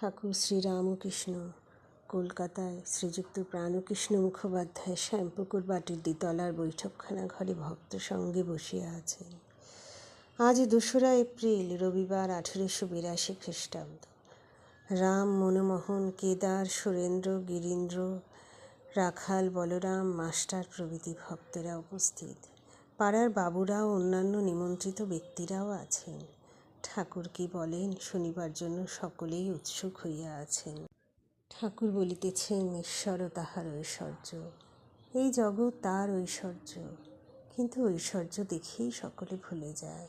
ঠাকুর শ্রীরামকৃষ্ণ, কলকাতায় শ্রীযুক্ত প্রাণকৃষ্ণ মুখোপাধ্যায় শ্যামপুকুর বাটির দ্বিতলার বৈঠকখানা ঘরে ভক্ত সঙ্গে বসিয়া আছেন। আজ দোসরা এপ্রিল, রবিবার আঠেরোশো বিরাশি খ্রিস্টাব্দ। রাম মনমোহন, কেদার সুরেন্দ্র, গিরীন্দ্র, রাখাল, বলরাম, মাস্টার প্রভৃতি ভক্তেরা উপস্থিত। পাড়ার বাবুরাও অন্যান্য নিমন্ত্রিত ব্যক্তিরাও আছেন। ঠাকুর কি বলেন? শুনিবার জন্য সকলেই উৎসুক হইয়া আছেন। ঠাকুর বলিতেছেন, ঈশ্বরও তাহার ঐশ্বর্য। এই জগৎ তার ঐশ্বর্য। কিন্তু ঐশ্বর্য দেখেই সকলে ভুলে যায়।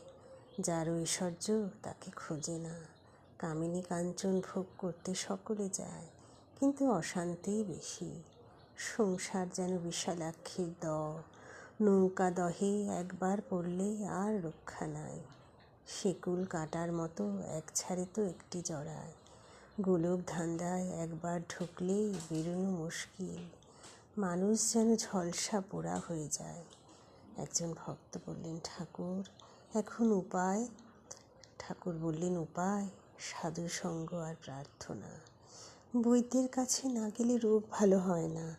যার ঐশ্বর্য তাকে খোঁজে না। কামিনী কাঞ্চন ভোগ করতে সকলে যায়, কিন্তু অশান্তিই বেশি। সংসার যেন বিশালাক্ষীর দ। নৌকা দহে একবার পড়লে আর রক্ষা নাই। শেকুল কাটার মতো এক ছাড়ে তো একটি জড়ায়। গোলক ধান্দায় একবার ঢুকলেই বেরোনো মুশকিল। মানুষ যেন ঝলসা পোড়া হয়ে যায়। একজন ভক্ত বললেন, ঠাকুর, এখন উপায়? ঠাকুর বললেন, উপায়? সাধু সঙ্গ আর প্রার্থনা। বৈদ্যের কাছে না গেলে রোগ ভালো হয় না।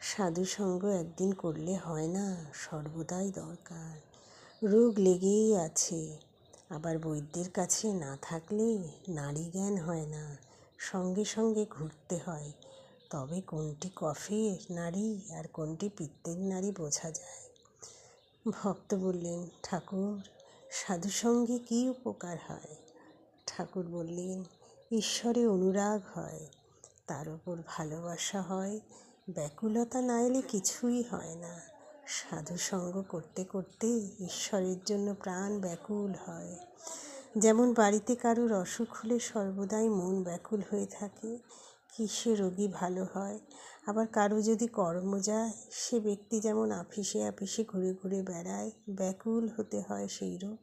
সাধু সঙ্গ একদিন করলে হয় না, সর্বদাই দরকার। রোগ লেগেই আছে। আবার বৈদ্যের কাছে না থাকলে নারী জ্ঞান হয় না, সঙ্গে সঙ্গে ঘুরতে হয়। তবে কোনটি কফের নারী আর কোনটি পিত্তের নারী বোঝা যায়। ভক্ত বললেন, ঠাকুর সাধুসঙ্গে কী উপকার হয়? ঠাকুর বললেন, ঈশ্বরে অনুরাগ হয়, তার উপর ভালোবাসা হয়, ব্যাকুলতা না এলে কিছুই হয় না। সাধু সঙ্গ করতে করতে ঈশ্বরের জন্য প্রাণ ব্যাকুল হয়। যেমন বাড়িতে কারোর অসুখ হলে সর্বদাই মন ব্যাকুল হয়ে থাকে, কিসে রোগী ভালো হয়? আবার কারও যদি কর্ম যায়, সে ব্যক্তি যেমন আফিসে আফিসে ঘুরে ঘুরে বেড়ায়, ব্যাকুল হতে হয় সেই রোগ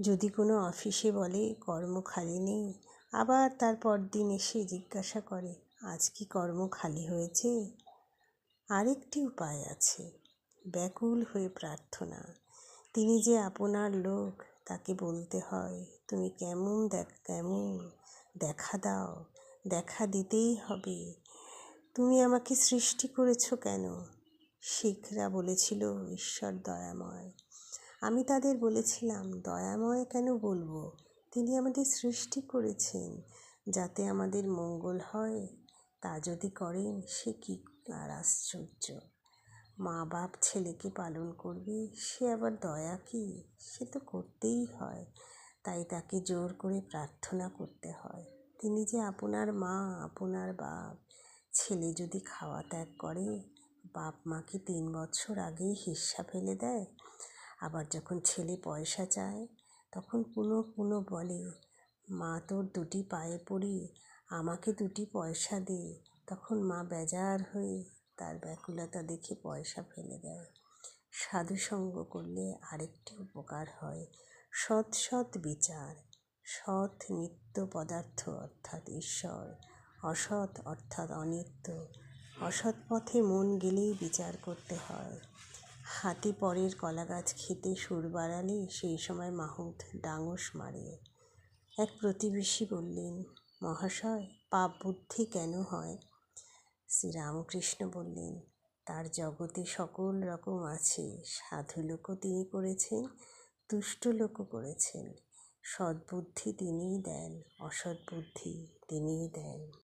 যদি কোনো অফিসে বলে, কর্ম খালি নেই। আবার তার দিন এসে জিজ্ঞাসা করে, আজ কি কর্ম খালি হয়েছে? আরেকটি উপায় আছে। ব্যাকুল হয়ে প্রার্থনা। তিনি যে আপনার লোক, তাকে বলতে হয়, তুমি কেমন দেখ, কেমন? দেখা দাও, দেখা দিতেই হবে। তুমি আমাকে সৃষ্টি করেছ কেন? শিখরা বলেছিল, ঈশ্বর দয়াময়। আমি তাদের বলেছিলাম, দয়াময় কেন বলব? তিনি আমাদের সৃষ্টি করেছেন, যাতে আমাদের মঙ্গল হয়। তা যদি করেন, সে কি আর আশ্চর্য? মা বাপ ছেলেকে পালন করবে, সে আবার দয়া কি? সে তো করতেই হয়, তাই তাকে জোর করে প্রার্থনা করতে হয়। তিনি যে আপনার মা, আপনার বাপ, ছেলে যদি খাওয়া ত্যাগ করে, বাপ মাকে তিন বছর আগেই হিস্সা ফেলে দেয়, আবার যখন ছেলে পয়সা চায়, তখন পুনঃ পুনঃ বলে, মা তোর দুটি পায়ে পড়ি আমাকে দুটি পয়সা দে। তখন মা বেজার হয়ে তার ব্যাকুলতা দেখে পয়সা ফেলে দেয়। সাধুসঙ্গ করলে আরেকটি উপকার হয়। সৎ সৎ বিচার, সৎ নিত্য পদার্থ অর্থাৎ ঈশ্বর, অসৎ অর্থাৎ অনিত্য, অসৎ পথে মন গেলেই বিচার করতে হয়। হাতি পরের কলাগাছ খেতে সুর বাড়ালে সেই সময় মাহুত ডাঙস মারে। এক প্রতিবেশী বললেন মহাশয়, পাপ বুদ্ধি কেন হয়? শ্রীরামকৃষ্ণ বললেন, তার জগতে সকল রকম আছে, সাধু লোকও তিনি করেছেন, দুষ্ট লোকও করেছেন। সদ্বুদ্ধি তিনিই দেন অসৎ বুদ্ধি তিনিই দেন।